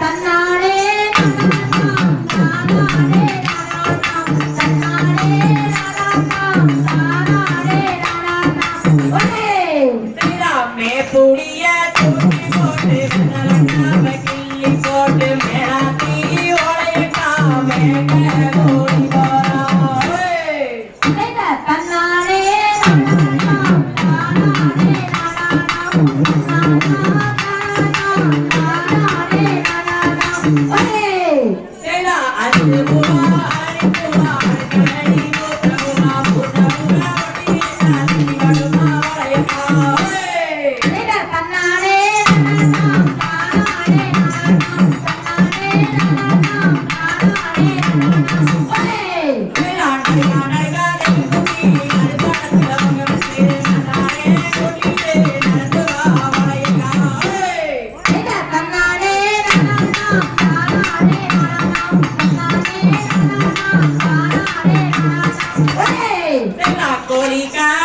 தன்னாலே Thank you. บริการ